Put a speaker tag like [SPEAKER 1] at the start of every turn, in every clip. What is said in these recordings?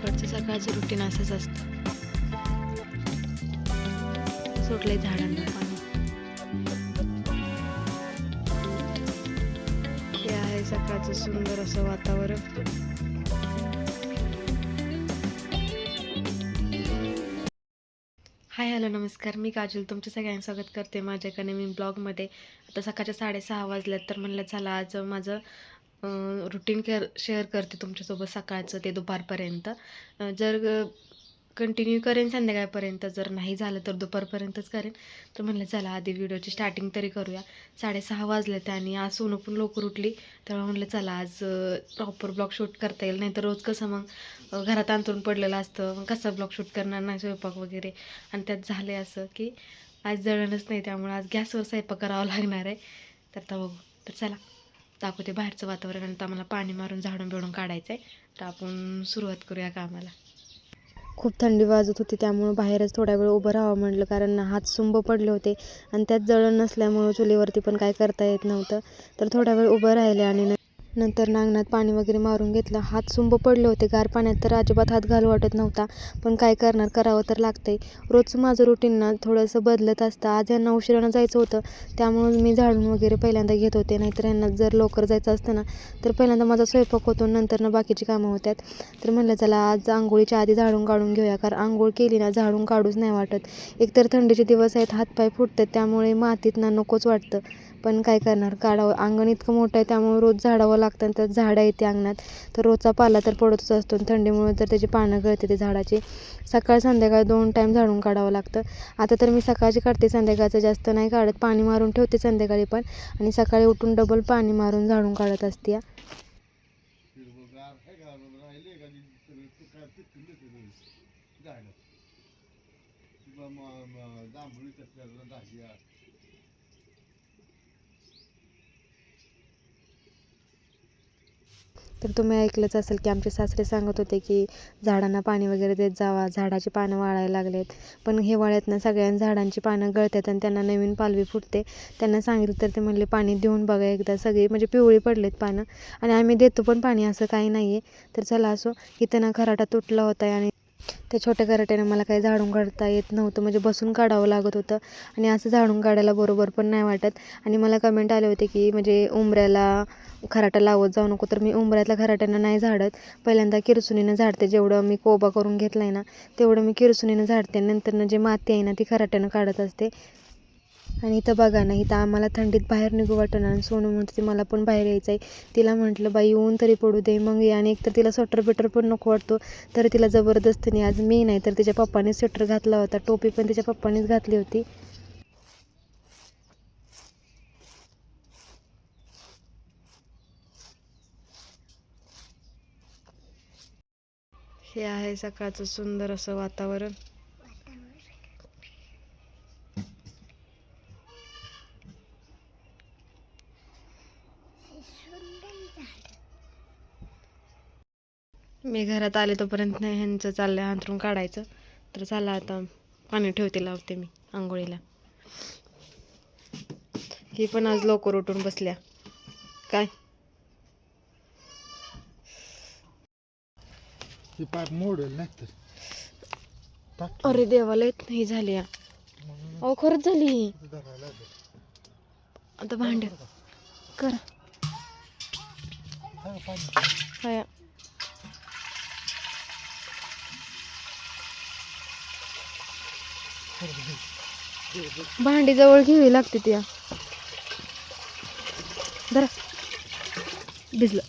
[SPEAKER 1] सकाळचं सकाळचं रुटीन असंच असतं. सुटलंय झाडांना पाणी. हे आहे सकाळचं सुंदर असं वातावरण. हाय हॅलो नमस्कार. मी काजल तुमचं सगळ्यांचं स्वागत करते माझ्या एका नवीन ब्लॉगमध्ये. आता सकाळच्या साडेसहा वाजल्यात तर म्हणलं चला आज माझं रुटीन केअर शेअर करते तुमच्यासोबत सकाळचं ते दुपारपर्यंत. जर कंटिन्यू करेन संध्याकाळपर्यंत जर नाही झालं तर दुपारपर्यंतच करेन. तर म्हणलं चला आधी व्हिडिओची स्टार्टिंग तरी करूया. साडेसहा वाजलेत आणि आज सोनं पण लवकर उठली. तेव्हा म्हणलं चला आज प्रॉपर ब्लॉग शूट करता येईल. नाही तर रोज कसं मग घरात अंतरून पडलेलं असतं. मग कसं ब्लॉग शूट करणार? नाही स्वयंपाक वगैरे. आणि त्यात झालं आहे असं की आज जळणच नाही त्यामुळे आज गॅसवर स्वयंपाक करावा लागणार आहे. तर आता बघू. तर चला. दाखवते बाहेरचं वातावरण आणि आम्हाला पाणी मारून झाडून बिडून काढायचं आहे तर आपण सुरुवात करूया कामाला. खूप थंडी वाजत होती त्यामुळं बाहेरच थोडा वेळ उभं राहावं म्हटलं कारण हात सुंब पडले होते आणि त्यात जळण नसल्यामुळं चुलीवरती पण काय करता येत नव्हतं. तर थोड्या वेळ उभं राहिले आणि नंतर नांगणात पाणी वगैरे मारून घेतलं. हात सुंब पडले होते. गार पाण्यात तर अजिबात हात घालू वाटत नव्हता. पण काय करणार? करावं तर लागतं आहे रोजचं माझं रुटीन ना थोडंसं बदलत असतं. आज यांना उशिरानं जायचं होतं. त्यामुळं मी झाडून वगैरे पहिल्यांदा घेत होते. नाहीतर यांना जर लवकर जायचं असतं ना तर पहिल्यांदा माझा स्वयंपाक होतो. नंतर ना बाकीची कामं होत्यात. तर म्हणलं चला आज आंघोळीच्या आधी झाडून काढून घेऊया. कारण आंघोळ केली ना झाडून काढूच नाही वाटत. एकतर थंडीचे दिवस आहेत हातपाय फुटतात. त्यामुळे मातीत ना नकोच वाटतं. पण काय करणार? काढावं अंगण इतकं मोठं आहे त्यामुळे रोज झाडावं लागतं आणि त्यात झाडं येते अंगणात. तर रोजचा पाला तर पडतच असतो आणि थंडीमुळे तर त्याची पानं गळते ते झाडाची. सकाळ संध्याकाळ दोन टाईम झाडून काढावं लागतं. आता तर मी सकाळची काढते संध्याकाळचं जास्त नाही काढत. पाणी मारून ठेवते संध्याकाळी पण. आणि सकाळी उठून डबल पाणी मारून झाडून काढत असते या.
[SPEAKER 2] हिरवगार आहे का राहिले का ती सगळं ते काय पिकून देते झाडं किंवा मग जांभळी कसल्या दाहिया
[SPEAKER 1] तर तुम्ही ऐकलंच असेल की आमचे सासरे सांगत होते की झाडांना पाणी वगैरे देत जावा झाडाची पानं वाळायला लागलेत. पण हिवाळ्यात ना सगळ्या झाडांची पानं गळतात आणि त्यांना नवीन पालवी फुटते. त्यांना सांगितलं तर ते म्हणले पाणी देऊन बघा एकदा सगळी म्हणजे पिवळी पडलेत पानं. आणि आम्ही देतो पण पाणी असं काही नाही आहे तर चला असो इथं ना खराटा तुटला होता आणि त्या छोट्या कराट्याने मला काही झाडून काढता येत नव्हतं. म्हणजे बसून काढावं लागत होतं. आणि असं झाडून काढायला बरोबर पण नाही वाटत. आणि मला कमेंट आले होते की म्हणजे उंबऱ्याला खराटा लावत जाऊ नको. तर मी उंबऱ्यातल्या खराट्यानं नाही झाडत. पहिल्यांदा किरसुनीनं झाडते. जेवढं मी कोबा करून घेतला आहे ना तेवढं मी किरसुनीनं झाडते. नंतरनं जे माती आहे ना ती खराट्यानं काढत असते. आणि इथं बघा ना इथं आम्हाला थंडीत बाहेर निघू वाटणं आणि सोनू म्हणते मला पण बाहेर यायचं आहे तिला म्हटलं बाई ऊन तरी पडू दे मग ये. आणि एकतर तिला स्वेटर बिटर पण नको वाटतो तर तिला जबरदस्तीने आज मी नाही तर तिच्या पप्पाने स्वेटर घातला होता टोपी पण तिच्या पप्पानेच घातली होती. हे आहे सकाळचं सुंदर असं वातावरण. मी घरात आले तोपर्यंत नाही ह्यांचं चाललंय अंथरून काढायचं. तर चला आता पाणी ठेवते लावते मी आंघोळीला. ही पण आज लवकर उठून बसल्या. काय?
[SPEAKER 2] ती पाईप मोडेल नाही तर. टाक
[SPEAKER 1] अरे देवाला येत नाही झाली या. अहो खरंच झाली ही. आता भांड कर.
[SPEAKER 2] हा.
[SPEAKER 1] हाया. भांडी जवळ घ्यावी लागते त्या. धरा. भिजलं.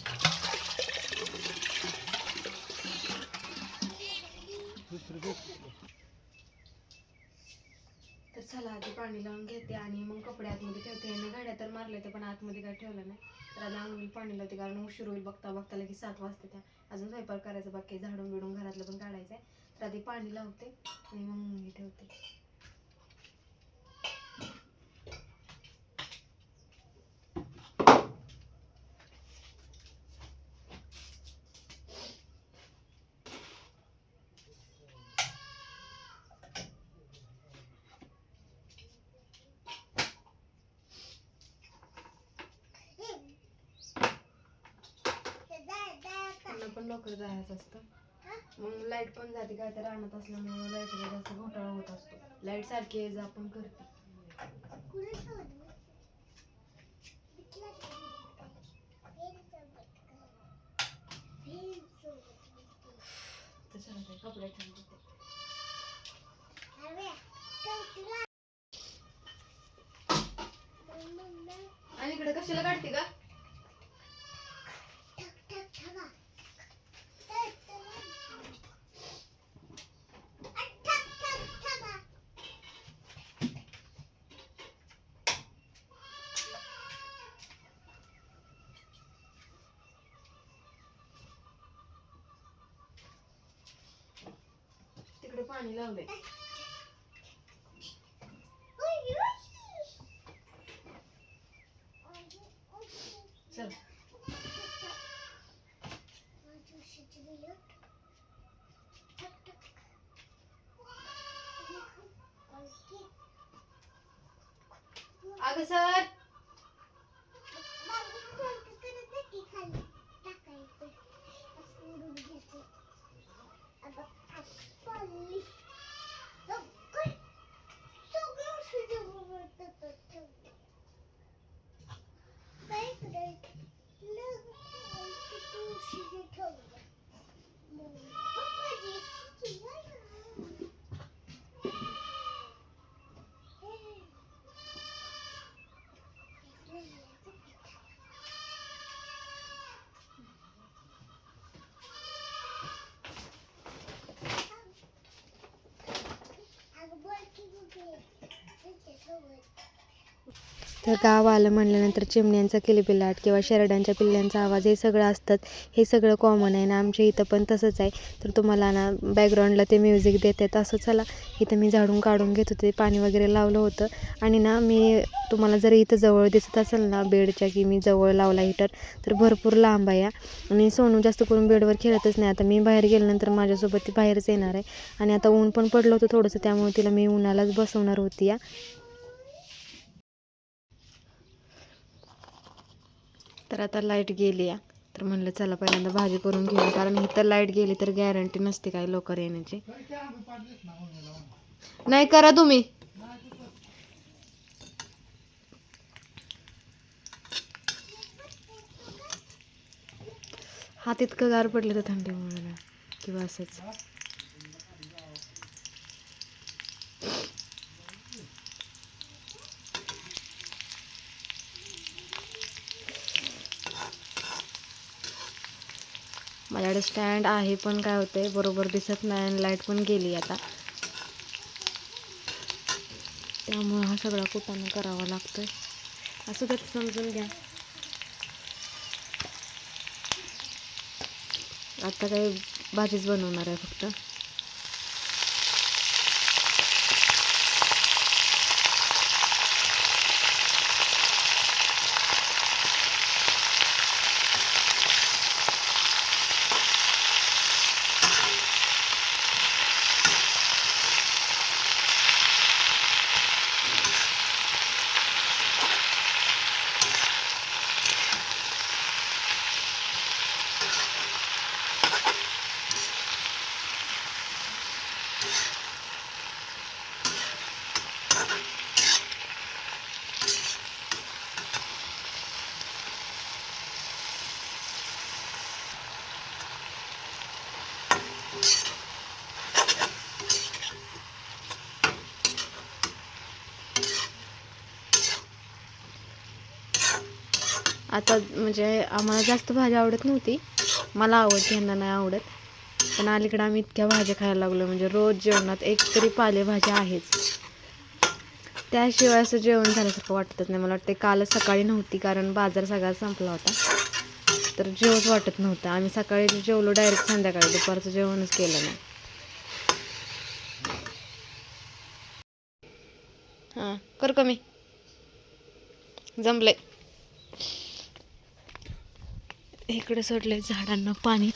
[SPEAKER 1] तर चला आधी पाणी लावून घेते आणि मग कपडे आतमध्ये ठेवते. आणि गाड्या तर मारले ते पण आतमध्ये काय ठेवलं नाही. तर आता अंगणी पाणी लावते कारण उशीर होईल बघता बघता लगेच सात वाजते त्या. अजून स्वयंपाक करायचं बाकी झाडून बिडून घरातलं पण काढायचं आहे. तर आधी पाणी लावते आणि मग हे ठेवते त्यांना पण लवकर जायचं असतं. मग लाइट पण जाते काय तर राहण्यात असल्यामुळे लाईटला जास्त घोटाळा होत असतो. लाइट सारखी ये जा पण करते. कपडे. आणि इकडे कशाला काढते का पाणी लावलंय तर गाव आलं म्हणल्यानंतर चिमण्यांचा किलबिलाट किंवा शेरड्यांच्या पिल्ल्यांचा आवाज हे सगळं असतात. हे सगळं कॉमन आहे ना? आमच्या इथं पण तसंच आहे. तर तुम्हाला ना बॅकग्राऊंडला ते म्युझिक देतात. असं चला. इथं मी झाडून काढून घेत होते. पाणी वगैरे लावलं होतं. आणि ना मी तुम्हाला जर इथं जवळ दिसत असेल ना बेडच्या की मी जवळ लावला हिटर तर भरपूर लांब आहे आणि सोनू जास्त करून बेडवर खेळतच नाही. आता मी बाहेर गेल्यानंतर माझ्यासोबत ती बाहेरच येणार आहे. आणि आता ऊन पण पडलं होतं थोडंसं. त्यामुळे तिला मी उन्हालाच बसवणार होती या तर आता लाइट गेली या तर म्हणलं चला पहिल्यांदा भाजी करून घेऊ कारण इथं लाइट गेली तर गॅरंटी नसते काय लवकर येण्याची. नाही करा तुम्ही. हात इतकं गार पडले तर थंडीमुळे किंवा असंच. माझ्याकडे स्टँड आहे पण काय होतंय बरोबर दिसत नाही आणि लाइट पण गेली आता. त्यामुळं हा सगळा कुटाणा करावा लागतोय. असं तर समजून घ्या. आता काही भाजीच बनवणार आहे फक्त. आता म्हणजे आम्हाला जास्त भाजी आवडत नव्हती. मला आवडते यांना नाही आवडत. पण अलीकडे आम्ही इतक्या भाज्या खायला लागलो. म्हणजे रोज जेवणात एक तरी पालेभाज्या आहेच. त्याशिवाय असं जेवण झाल्यासारखं वाटतच नाही. मला वाटते कालच सकाळी नव्हती कारण बाजार सगळा संपला होता. तर जेवच वाटत नव्हतं. आम्ही सकाळी जेवलो डायरेक्ट संध्याकाळी. दुपारचं जेवणच केलं नाही. हां कर कमी. जमलंय. इकडे सोडले झाडांना पाणी.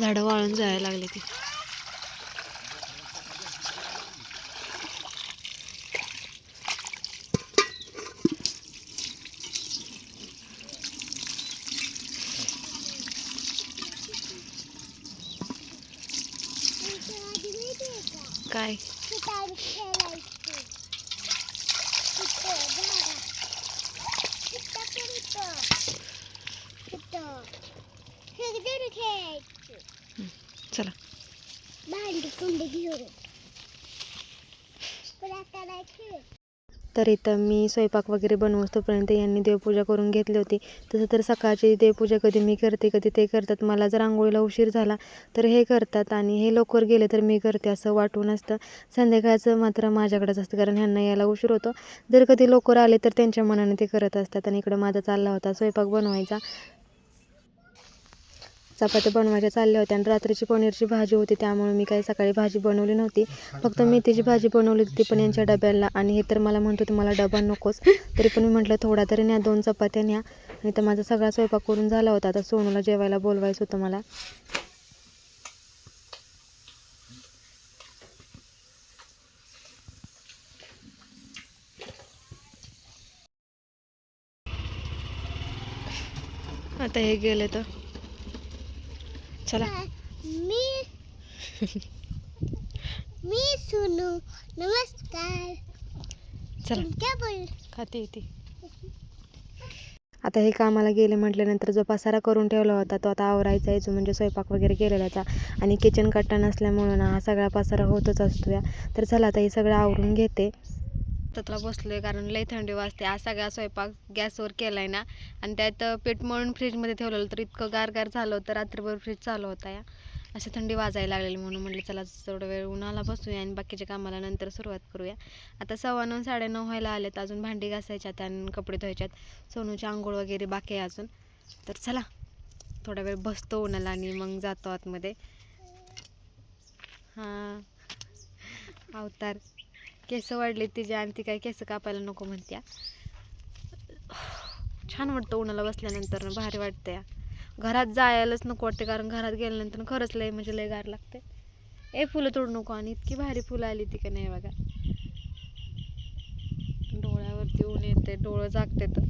[SPEAKER 1] झाडं वाळून जायला लागले ती. काय?
[SPEAKER 3] खेळायचं
[SPEAKER 1] चला.
[SPEAKER 3] भांडी कुंडी घेऊन.
[SPEAKER 1] तर इथं मी स्वयंपाक वगैरे बनवत तोपर्यंत यांनी देवपूजा करून घेतली होती. तसं तर सकाळची देवपूजा कधी मी करते कधी ते करतात. मला जर आंघोळीला उशीर झाला तर हे करतात. आणि हे लवकर गेले तर मी करते असं वाटून असतं. संध्याकाळचं मात्र माझ्याकडेच असतं कारण ह्यांना यायला उशीर होतो. जर कधी लवकर आले तर त्यांच्या मनाने ते करत असतात. आणि इकडं माझा चालला होता स्वयंपाक बनवायचा. चपात्या बनवायच्या चालल्या होत्या आणि रात्रीची पनीरची भाजी होती त्यामुळे मी काही सकाळी भाजी बनवली नव्हती. फक्त मेथीची भाजी बनवली होती पण यांच्या डब्याला आणि हे तर मला म्हणत होते मला डबा नकोच तरी पण मी म्हटलं थोडा तरी न्या दोन चपात्या न्या. आणि तर माझा सगळा स्वयंपाक करून झाला होता. आता सोनूला जेवायला बोलवायचं होतं मला. आता हे गेले तर चला.
[SPEAKER 3] मी मी सुनू नमस्कार.
[SPEAKER 1] चला.
[SPEAKER 3] बोल?
[SPEAKER 1] खाते येते. आता हे कामाला गेले म्हटल्यानंतर जो पसारा करून ठेवला होता तो आता आवरायचा जो म्हणजे स्वयंपाक वगैरे केलेलाचा आणि किचन कट्टा नसल्यामुळं ना हा सगळा पसारा होतच असतो या तर चला आता हे सगळं आवरून घेते. तत्रा बसलोय कारण लई थंडी वाजते. आज सगळा स्वयंपाक गॅसवर केलाय ना. आणि त्यात पीठ मळून फ्रीजमध्ये ठेवलेलं तर इतकं गारगार झालं होतं. रात्रभर फ्रीज चालू होता या. अशी थंडी वाजायला लागलेली म्हणून म्हटलं चला थोडं वेळ उन्हाला बसूया आणि बाकीच्या कामाला नंतर सुरुवात करूया. आता सव्वा नऊ साडेनऊ व्हायला आलेत. अजून भांडी घासायच्यात आणि कपडे धुवायच्यात. सोनूची आंघोळ वगैरे बाकी आहे अजून. तर चला थोडा वेळ बसतो उन्हाला आणि मग जातो आतमध्ये. हां. अवतार. केस वाढले तिचे आणि ती काय केस कापायला नको म्हणत्या. छान वाटतं उन्हाला बसल्यानंतर ना भारी वाटतं या घरात जायलाच नको वाटते कारण घरात गेल्यानंतर खरंच लय म्हणजे लय गार लागते ए फुलं तोडू नको आणि इतकी भारी फुलं आली ती का नाही बघा. डोळ्यावरती ऊन येते डोळं जागते तर.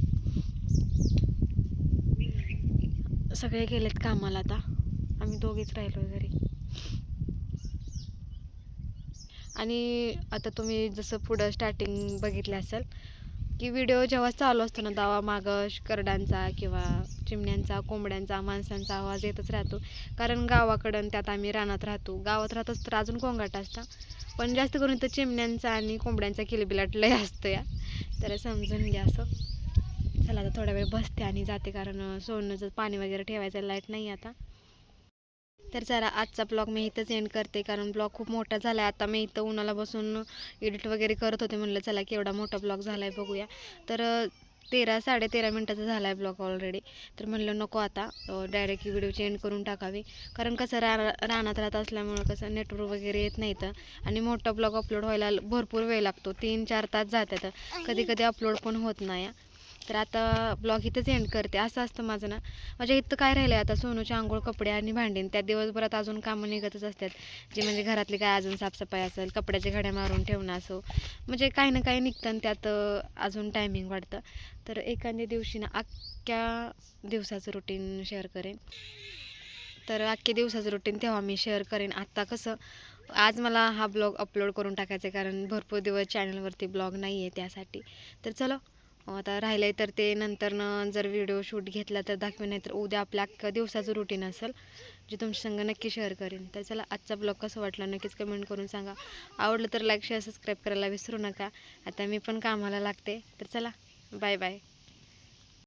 [SPEAKER 1] सगळे गेलेत कामाला आता. आम्ही दोघीच राहिलो घरी. आणि आता तुम्ही जसं पुढं स्टार्टिंग बघितलं असेल की व्हिडिओ जेव्हा चालू असतो ना तेव्हा मागं करडांचा किंवा चिमण्यांचा कोंबड्यांचा माणसांचा आवाज येतच राहतो. कारण गावाकडं त्यात आम्ही रानात राहतो. गावात राहतोच तर अजून गोंगाट असता. पण जास्त करून तर चिमण्यांचा आणि कोंबड्यांचा किलबिलाट लय असतो या. तर समजून घ्या असं. चला आता थोडा वेळ बसते आणि जाते कारण सोनचं पाणी वगैरे ठेवायचं लाइट नाही आता. तर जरा आजचा ब्लॉग मी इथंच एंड करते कारण ब्लॉग खूप मोठा झाला आहे आता मी इथं उन्हाला बसून एडिट वगैरे करत होते म्हणलं चला की एवढा मोठा ब्लॉग झाला आहे बघूया. तर तेरा साडे तेरा मिनटाचा झाला आहे ब्लॉग ऑलरेडी तर म्हणलं नको आता डायरेक्ट व्हिडिओची एंड करून टाकावी. कारण कसं रा रानात राहत असल्यामुळं कसं नेटवर्क वगैरे येत नाही तर आणि मोठा ब्लॉग अपलोड व्हायला भरपूर वेळ लागतो. तीन चार तास जातात. कधी कधी अपलोड पण होत नाही. तर आता ब्लॉग इथंच एंड करते. असं असतं माझं ना. माझ्या इथं काय राहिलं आहे आता? सोनूचे आंघोळ कपडे आणि भांडीन. त्या दिवसभरात अजून कामं निघतच असतात. जे म्हणजे घरातली काय अजून साफसफाई असेल कपड्याच्या घड्या मारून ठेवणं असो. म्हणजे काही ना काही निघतं आणि त्यात अजून टायमिंग वाढतं. तर एखाद्या दिवशी ना अख्ख्या दिवसाचं रुटीन शेअर करेन. तर अख्ख्या दिवसाचं रुटीन तेव्हा मी शेअर करेन. आत्ता कसं आज मला हा ब्लॉग अपलोड करून टाकायचा आहे कारण भरपूर दिवस चॅनलवरती ब्लॉग नाही आहे त्यासाठी. तर चलो आता राहिलं आहे तर ते नंतरनं जर व्हिडिओ शूट घेतला तर दाखवेन नाही तर उद्या आपल्या अख्ख्या दिवसाचं रुटीन असेल जे तुमच्या संग नक्की शेअर करेन. तर चला आजचा ब्लॉग कसं वाटला नक्कीच कमेंट करून सांगा. आवडलं तर लाईक शेअर सबस्क्राईब करायला विसरू नका. आता मी पण कामाला लागते. तर चला बाय बाय